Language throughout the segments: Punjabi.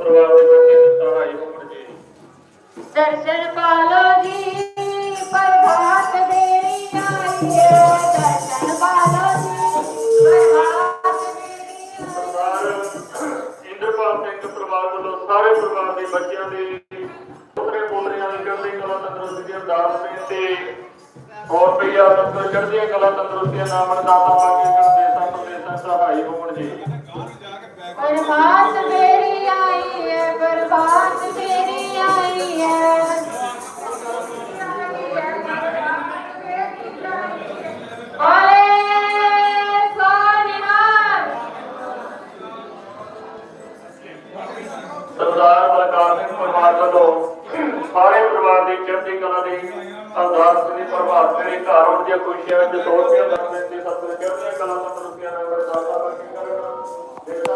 ਪਰਿਵਾਰ ਦੇ ਲੋਕੀ ਸਹਾਈ ਹੋਣ ਜੀ ਦਰਸ਼ਨ ਪਾਲੋ ਜੀ, ਪ੍ਰਭਾਤ ਦੇਰੀ ਆਈ ਦਰਸ਼ਨ ਪਾਲੋ ਜੀ, ਪ੍ਰਭਾਤ ਦੇਰੀ ਸਰਦਾਰ ਇੰਦਰਪਾਲ ਸਿੰਘ ਪਰਿਵਾਰ ਵੱਲੋਂ ਸਾਰੇ ਪਰਿਵਾਰ ਦੇ ਬੱਚਿਆਂ ਦੇ ਪੁੱਤਰੇ ਪੋਤਰੀਆਂ ਦੀ ਚੜ੍ਹਦੀ ਕਲਾ ਤੰਦਰੁਸਤੀ ਦੀ ਅਰਦਾਸ ਬੇਨਤੀ ਔਰ ਪਈਆ ਸਤਿ ਚੜ੍ਹਦੀਆਂ ਕਲਾ ਤੰਦਰੁਸਤੀਆਂ ਨਾਮਨ ਦਾਤਾ ਪਾਕੇ ਕਰਦੇ ਸਭ ਪ੍ਰਦੇਸਾਂ ਸਹਾਈ ਹੋਣ ਜੀ ਪ੍ਰਭਾਤ ਦੇਰੀ ਆਈ ਹੈ ਪ੍ਰਭਾਤ ਦੇਰੀ ਆਈ ਹੈ ਓਏ ਸੋਨਿਹਾਰ ਸਰਦਾਰ ਬਲਕਾਰ ਸਿੰਘ ਪਰਿਵਾਰ ਵੱਲੋਂ ਸਾਰੇ ਪਰਿਵਾਰ ਦੀ ਚੜ੍ਹਦੀ ਕਲਾ ਦੀ ਅਰਦਾਸ ਦੀ ਪ੍ਰਭਾਤ ਦੇ ਘਰ ਹੋਣ ਦੀਆਂ ਖੁਸ਼ੀਆਂ ਵਿੱਚ ਸੋਚੀਆਂ ਦਰਮੇ ਦੀ ਸਤਿ ਚੜ੍ਹਦੀਆਂ ਕਲਾ ਤੰਦਰੁਸਤੀਆਂ ਨਾਲ ਵਰਤਾਤਾ ਬਾਕੀ ਕਰਨ ਦੇਸਾਂ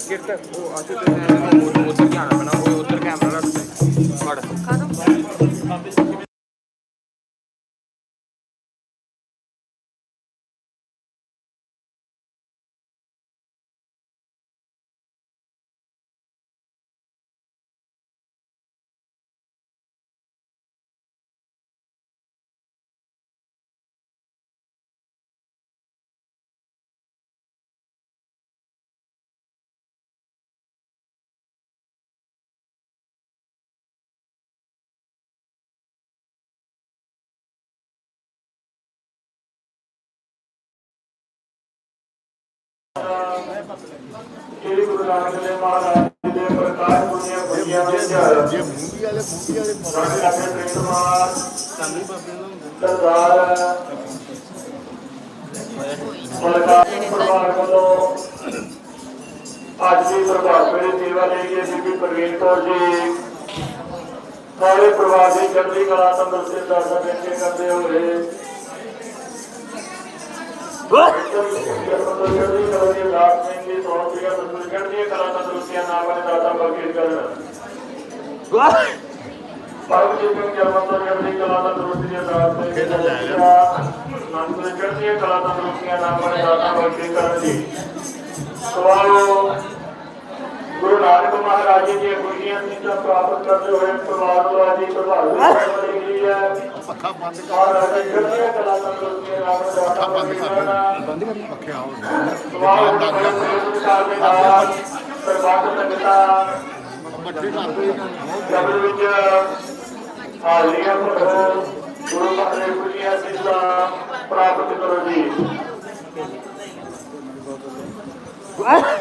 ਕਿਰਤ ਉਹ ਅੱਜ ਤੇ ਮੈਂ ਉਹ ਉੱਧਰ ਕੈਮਰਾ ਰੱਖ ਦੇ ਫੜ ਕੈਮਰਾ ਰੱਖ ਦੇ ਦੇ ਪ੍ਰਕਾਸ਼ ਪੁਰਨੀਆਂ ਖੁਸ਼ੀਆਂ ਵਿੱਚ ਜੇ ਮੂੰਗੀ ਵਾਲੇ ਮੂੰਗੀ ਵਾਲੇ ਸਾਡੇ ਆਪਣੇ ਪ੍ਰਿੰਸਪਾਲ ਸਰਦਾਰ ਮਲਕਾਰ ਸਿੰਘ ਪਰਿਵਾਰ ਵੱਲੋਂ ਅੱਜ ਦੀ ਪ੍ਰਭਾਤ ਫੇਰੀ ਸੇਵਾ ਲਈ ਗਏ ਬੀਬੀ ਪ੍ਰਵੀਨ ਕੌਰ ਜੀ। ਸਾਰੇ ਪਰਿਵਾਰ ਦੀ ਚੜ੍ਹਦੀ ਕਲਾ ਤੰਦਰੁਸਤੀ ਦਾ ਬੇਨਤੀ ਕਰਦੇ ਹੋਏ ਸਵਾਲੋ ਗੁਰੂ ਨਾਨਕ ਮਹਾਰਾਜ ਜੀ ਦੀਆਂ ਖੁਸ਼ੀਆਂ ਸਿੱਧਾ ਪ੍ਰਾਪਤ ਕਰਦੇ ਹੋਏ ਨੂੰ ਅੱਜ ਪ੍ਰਭਾਵਿਤ ਗਈ ਹੈ। ਪੱਖਾ ਬੰਦ ਕਲਾ ਬੰਦ ਕਰ। ਬੰਦ ਕਰ। ਸਵਾਲ ਦੇ ਪ੍ਰਭਾਤ ਸੰਗਤਾਂ ਦੋ ਵਿੱਚ ਹਾਲੀਆਂ ਗੁਰੂ ਮਹਾਰਾਜ ਪ੍ਰਾਪਤ ਕਰੋ ਜੀ। Oh,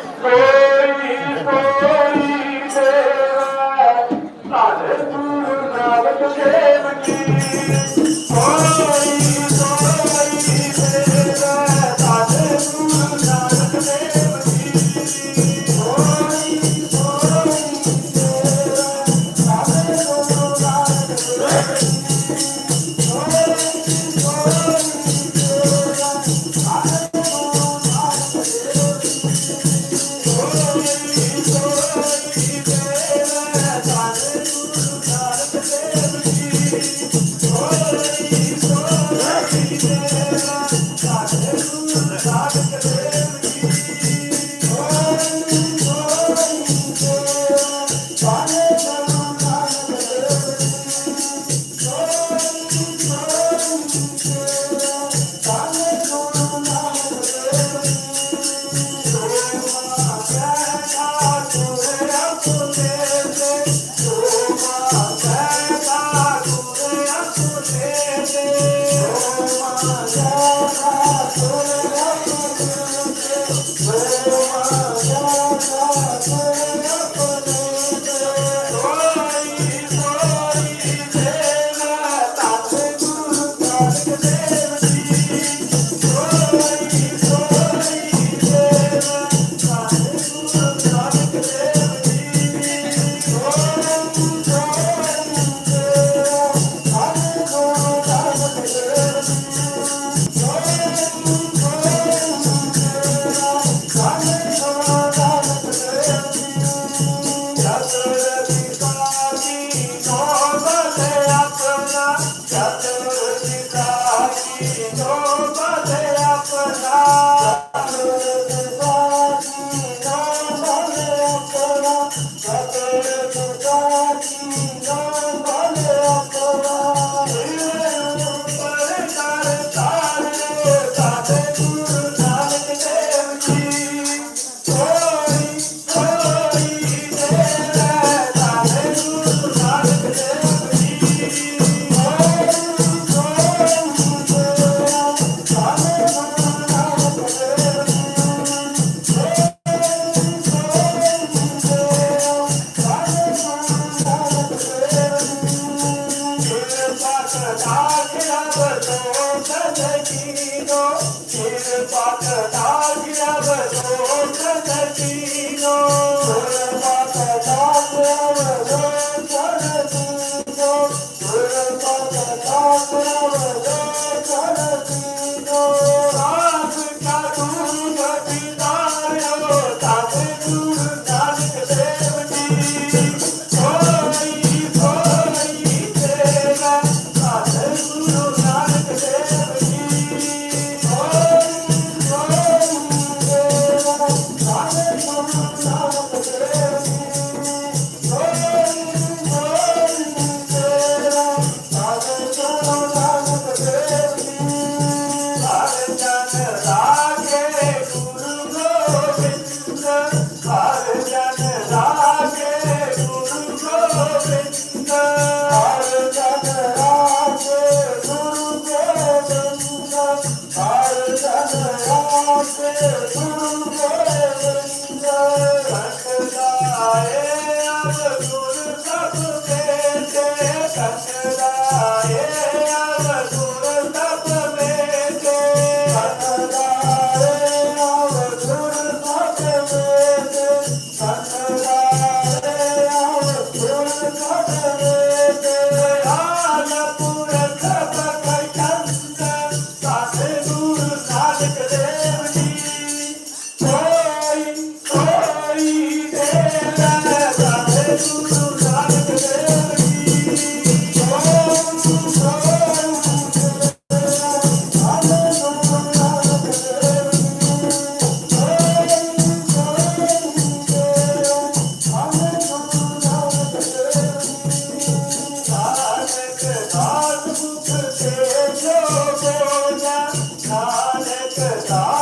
是走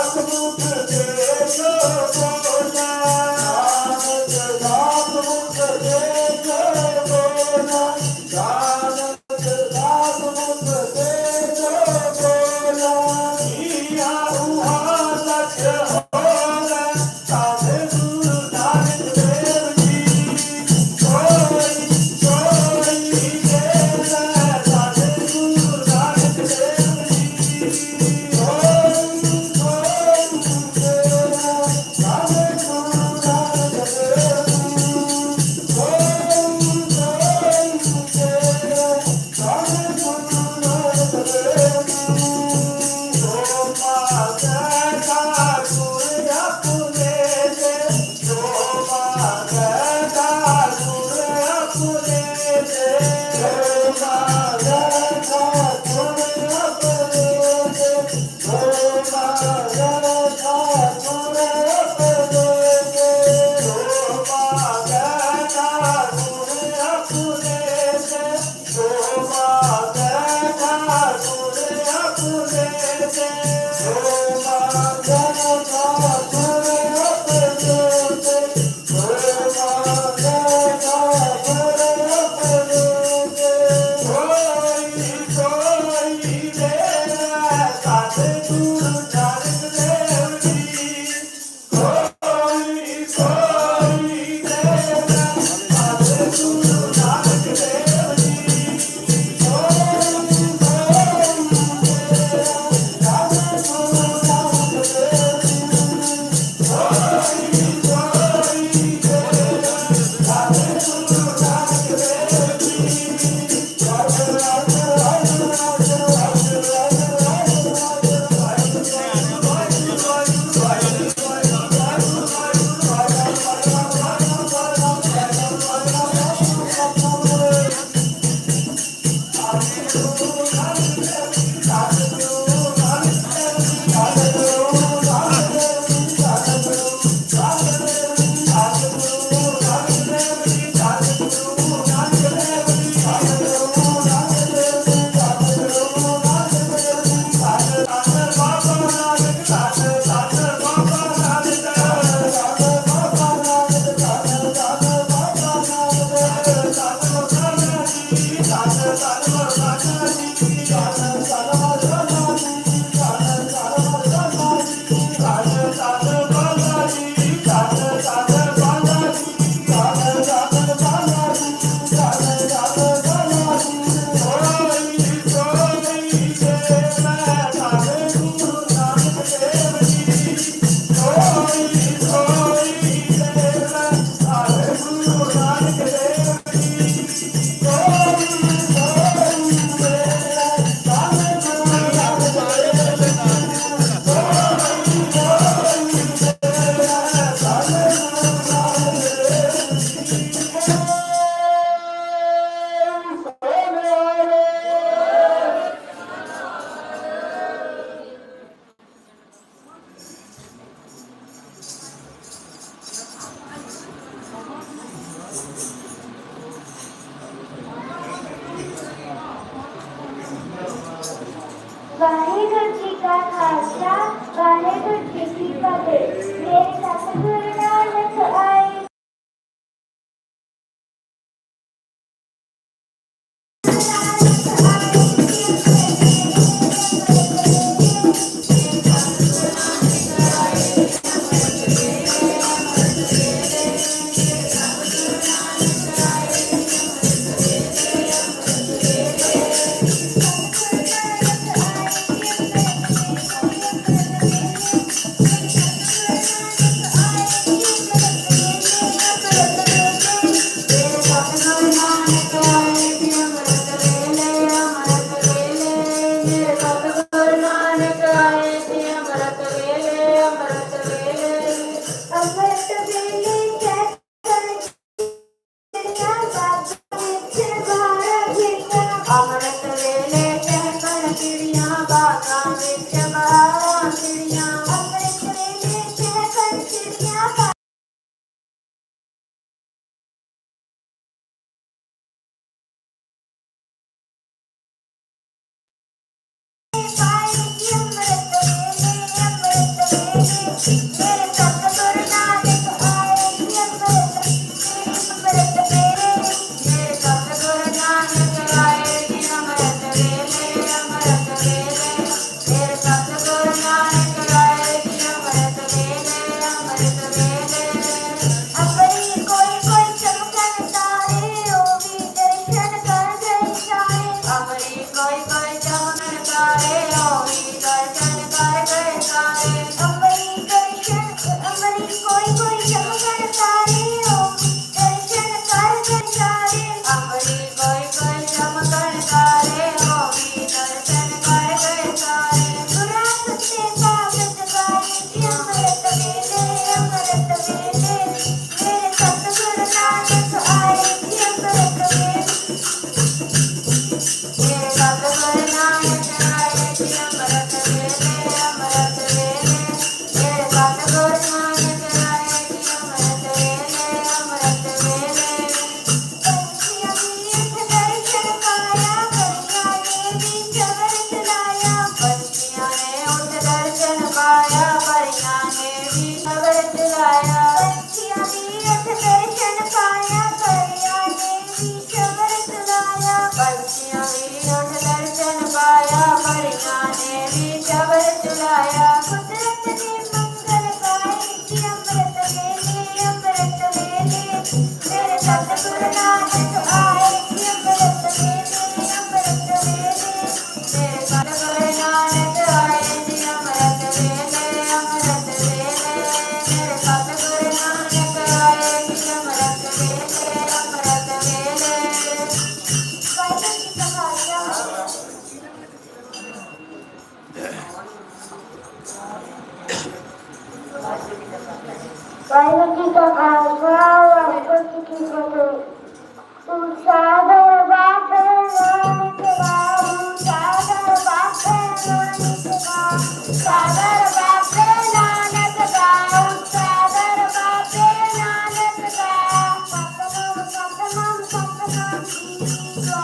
I'm gonna go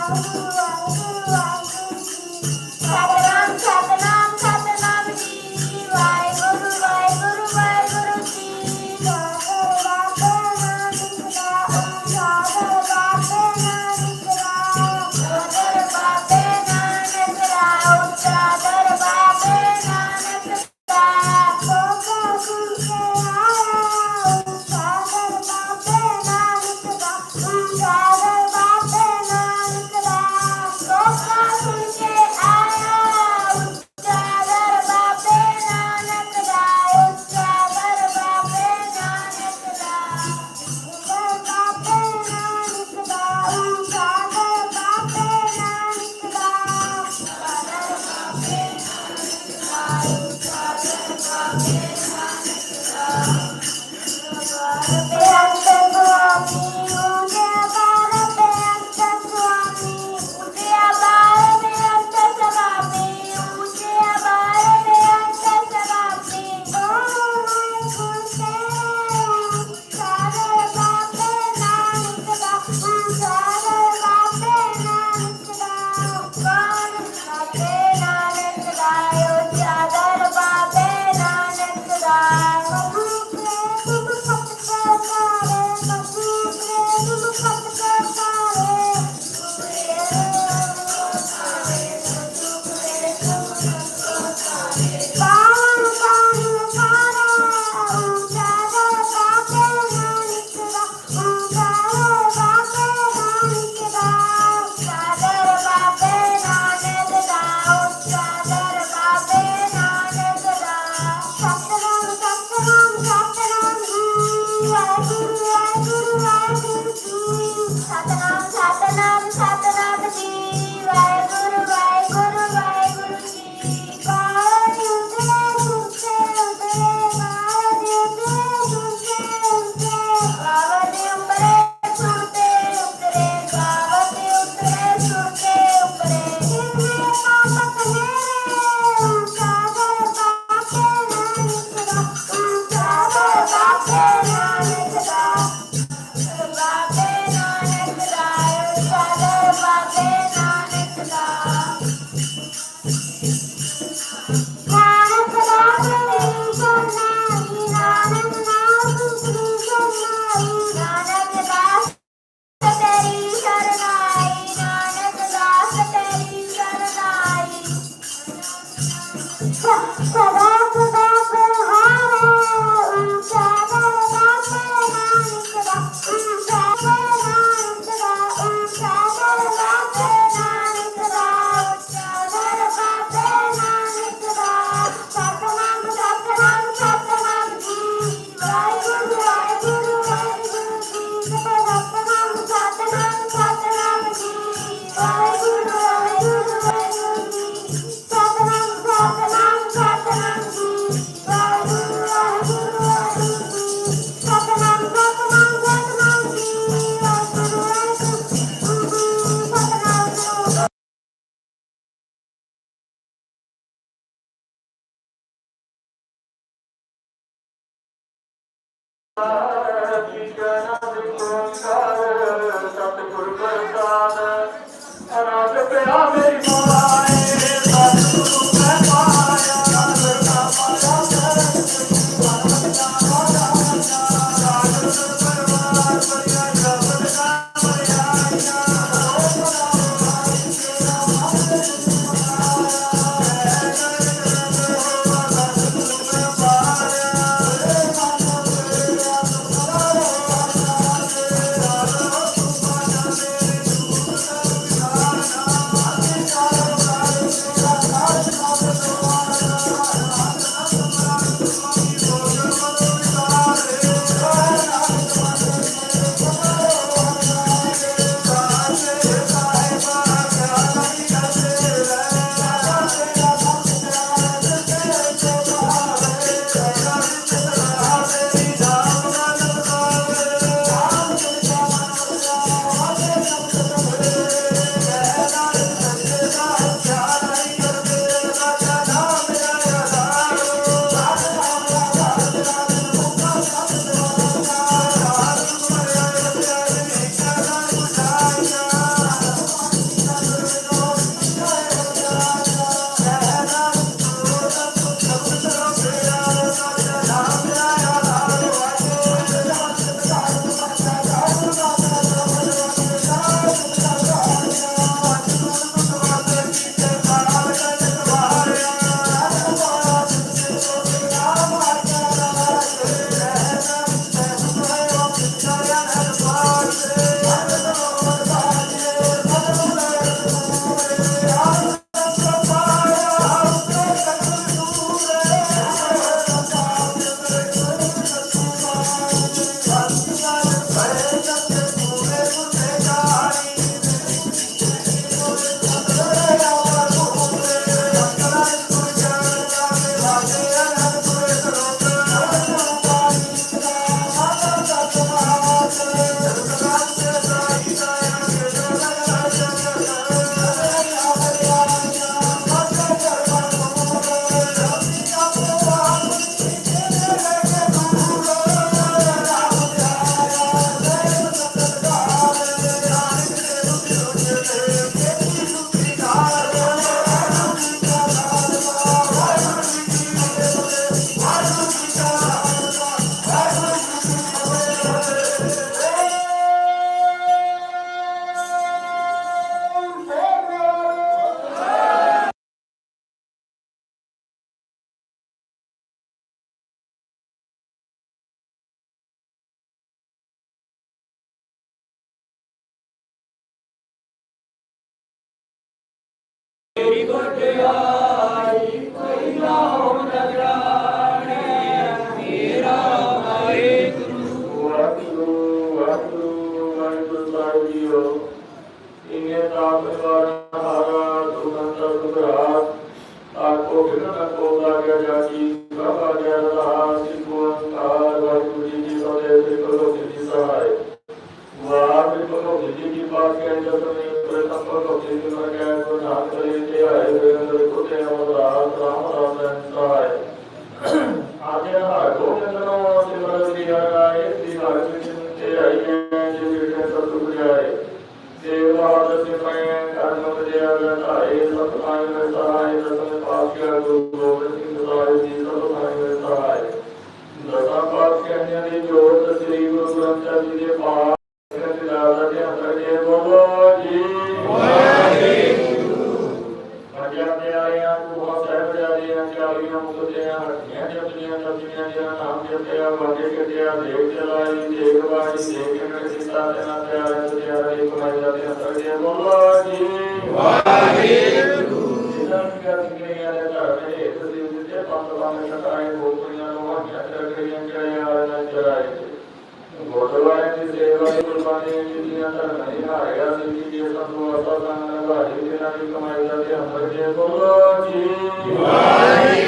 Oh, oh, oh, oh. Hallelujah. Peter. ਭਾਇਆ Singh ji ਸਤਿਗੁਰੂ ਅਸਾਂ ਨਾਲ ਭਾਈ ਜੀ ਨਾਲ ਕਮਾਈ ਦਾ ਤੇ ਅੰਮ੍ਰਿਤ ਬੋਲੋ ਜੀ। ਵਾਹਿਗੁਰੂ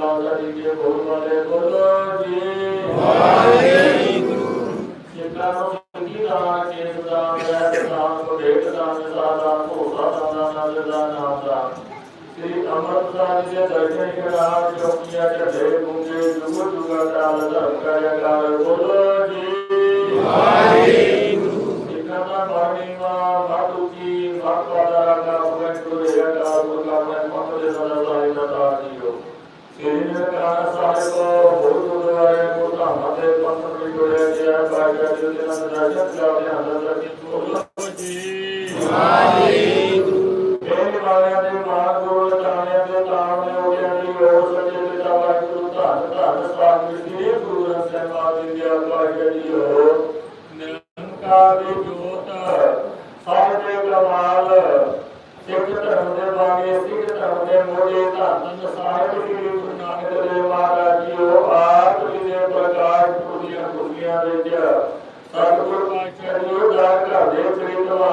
ਮਾਤਾ ਜੀ ਦੇ ਪੰਥ ਨੂੰ ਜੋੜਿਆ ਗਿਆ ਬਾਈ ਜੀ ਦੇ ਨਾਲ ਰਾਜਾ ਪੰਜਾਬ ਦੇ ಶಿಕ್ಷೆಯನ್ನು ದಾಖಲೆ ತಿಳಿಯುವ